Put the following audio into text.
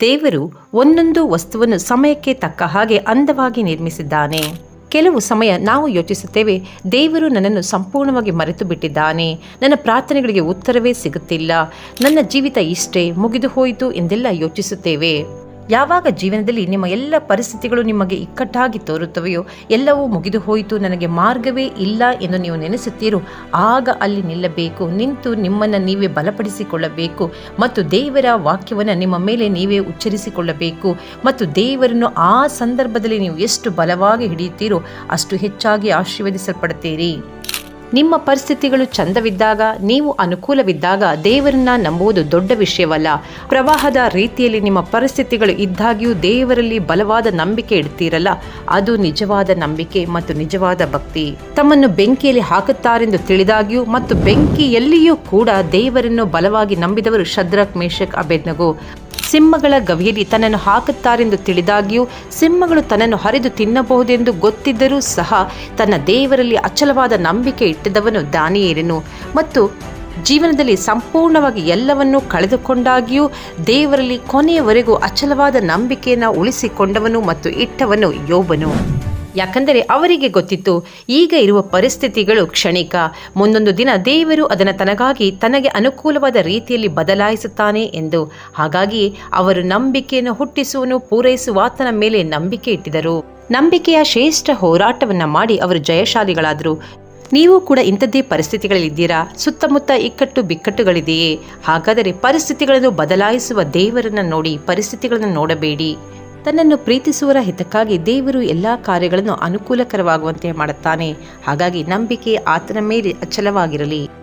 ದೇವರು ಒಂದೊಂದು ವಸ್ತುವನ್ನು ಸಮಯಕ್ಕೆ ತಕ್ಕ ಹಾಗೆ ಅಂದವಾಗಿ ನಿರ್ಮಿಸಿದ್ದಾನೆ. ಕೆಲವು ಸಮಯ ನಾವು ಯೋಚಿಸುತ್ತೇವೆ, ದೇವರು ನನ್ನನ್ನು ಸಂಪೂರ್ಣವಾಗಿ ಮರೆತು ಬಿಟ್ಟಿದ್ದಾನೆ. ನನ್ನ ಪ್ರಾರ್ಥನೆಗಳಿಗೆ ಉತ್ತರವೇ ಸಿಗುತ್ತಿಲ್ಲ. ನನ್ನ ಜೀವಿತ ಇಷ್ಟೇ ಮುಗಿದು ಹೋಯಿತು ಎಂದೆಲ್ಲ ಯೋಚಿಸುತ್ತೇವೆ. ಯಾವಾಗ ಜೀವನದಲ್ಲಿ ನಿಮ್ಮ ಎಲ್ಲ ಪರಿಸ್ಥಿತಿಗಳು ನಿಮಗೆ ಇಕ್ಕಟ್ಟಾಗಿ ತೋರುತ್ತವೆಯೋ, ಎಲ್ಲವೂ ಮುಗಿದು ಹೋಯಿತು, ನನಗೆ ಮಾರ್ಗವೇ ಇಲ್ಲ ಎಂದು ನೀವು ನೆನೆಸುತ್ತೀರೋ, ಆಗ ಅಲ್ಲಿ ನಿಲ್ಲಬೇಕು. ನಿಂತು ನಿಮ್ಮನ್ನು ನೀವೇ ಬಲಪಡಿಸಿಕೊಳ್ಳಬೇಕು ಮತ್ತು ದೇವರ ವಾಕ್ಯವನ್ನು ನಿಮ್ಮ ಮೇಲೆ ನೀವೇ ಉಚ್ಚರಿಸಿಕೊಳ್ಳಬೇಕು ಮತ್ತು ದೇವರನ್ನು ಆ ಸಂದರ್ಭದಲ್ಲಿ ನೀವು ಎಷ್ಟು ಬಲವಾಗಿ ಹಿಡಿಯುತ್ತೀರೋ, ಅಷ್ಟು ಹೆಚ್ಚಾಗಿ ಆಶೀರ್ವದಿಸಲ್ಪಡುತ್ತೀರಿ. ನಿಮ್ಮ ಪರಿಸ್ಥಿತಿಗಳು ಚಂದವಿದ್ದಾಗ, ನೀವು ಅನುಕೂಲವಿದ್ದಾಗ ದೇವರನ್ನ ನಂಬುವುದು ದೊಡ್ಡ ವಿಷಯವಲ್ಲ. ಪ್ರವಾಹದ ರೀತಿಯಲ್ಲಿ ನಿಮ್ಮ ಪರಿಸ್ಥಿತಿಗಳು ಇದ್ದಾಗಿಯೂ ದೇವರಲ್ಲಿ ಬಲವಾದ ನಂಬಿಕೆ ಇಡ್ತೀರಲ್ಲ, ಅದು ನಿಜವಾದ ನಂಬಿಕೆ ಮತ್ತು ನಿಜವಾದ ಭಕ್ತಿ. ತಮ್ಮನ್ನು ಬೆಂಕಿಯಲ್ಲಿ ಹಾಕುತ್ತಾರೆಂದು ತಿಳಿದಾಗ್ಯೂ ಮತ್ತು ಬೆಂಕಿಯಲ್ಲಿಯೂ ಕೂಡ ದೇವರನ್ನು ಬಲವಾಗಿ ನಂಬಿದವರು ಶದ್ರಕ್ ಮೇಷಕ್ ಅಬೇದ್ನಗು. ಸಿಂಹಗಳ ಗವಿಯಲ್ಲಿ ತನ್ನನ್ನು ಹಾಕುತ್ತಾರೆಂದು ತಿಳಿದಾಗಿಯೂ ಸಿಂಹಗಳು ತನ್ನನ್ನು ಹರಿದು ತಿನ್ನಬಹುದೆಂದು ಗೊತ್ತಿದ್ದರೂ ಸಹ ತನ್ನ ದೇವರಲ್ಲಿ ಅಚಲವಾದ ನಂಬಿಕೆ ಇಟ್ಟಿದ್ದವನು ದಾನಿಯೇರನು ಮತ್ತು ಜೀವನದಲ್ಲಿ ಸಂಪೂರ್ಣವಾಗಿ ಎಲ್ಲವನ್ನೂ ಕಳೆದುಕೊಂಡಾಗಿಯೂ ದೇವರಲ್ಲಿ ಕೊನೆಯವರೆಗೂ ಅಚಲವಾದ ನಂಬಿಕೆಯನ್ನು ಉಳಿಸಿಕೊಂಡವನು ಮತ್ತು ಇಟ್ಟವನು ಯೋಬನು. ಯಾಕಂದರೆ ಅವರಿಗೆ ಗೊತ್ತಿತ್ತು, ಈಗ ಇರುವ ಪರಿಸ್ಥಿತಿಗಳು ಕ್ಷಣಿಕ. ಮುಂದೊಂದು ದಿನ ದೇವರು ಅದನ್ನು ತನಗಾಗಿ ತನಗೆ ಅನುಕೂಲವಾದ ರೀತಿಯಲ್ಲಿ ಬದಲಾಯಿಸುತ್ತಾನೆ ಎಂದು. ಹಾಗಾಗಿ ಅವರು ನಂಬಿಕೆಯನ್ನು ಹುಟ್ಟಿಸುವನು ಪೂರೈಸುವಾತನ ಮೇಲೆ ನಂಬಿಕೆ ಇಟ್ಟಿದರು. ನಂಬಿಕೆಯ ಶ್ರೇಷ್ಠ ಹೋರಾಟವನ್ನ ಮಾಡಿ ಅವರು ಜಯಶಾಲಿಗಳಾದರು. ನೀವು ಕೂಡ ಇಂಥದ್ದೇ ಪರಿಸ್ಥಿತಿಗಳಲ್ಲಿದ್ದೀರಾ? ಸುತ್ತಮುತ್ತ ಇಕ್ಕಟ್ಟು ಬಿಕ್ಕಟ್ಟುಗಳಿದೆಯೇ? ಹಾಗಾದರೆ ಪರಿಸ್ಥಿತಿಗಳನ್ನು ಬದಲಾಯಿಸುವ ದೇವರನ್ನು ನೋಡಿ, ಪರಿಸ್ಥಿತಿಗಳನ್ನು ನೋಡಬೇಡಿ. ತನ್ನನ್ನು ಪ್ರೀತಿಸುವರ ಹಿತಕ್ಕಾಗಿ ದೇವರು ಎಲ್ಲ ಕಾರ್ಯಗಳನ್ನು ಅನುಕೂಲಕರವಾಗುವಂತೆ ಮಾಡುತ್ತಾನೆ. ಹಾಗಾಗಿ ನಂಬಿಕೆ ಆತನ ಮೇಲೆ ಅಚಲವಾಗಿರಲಿ.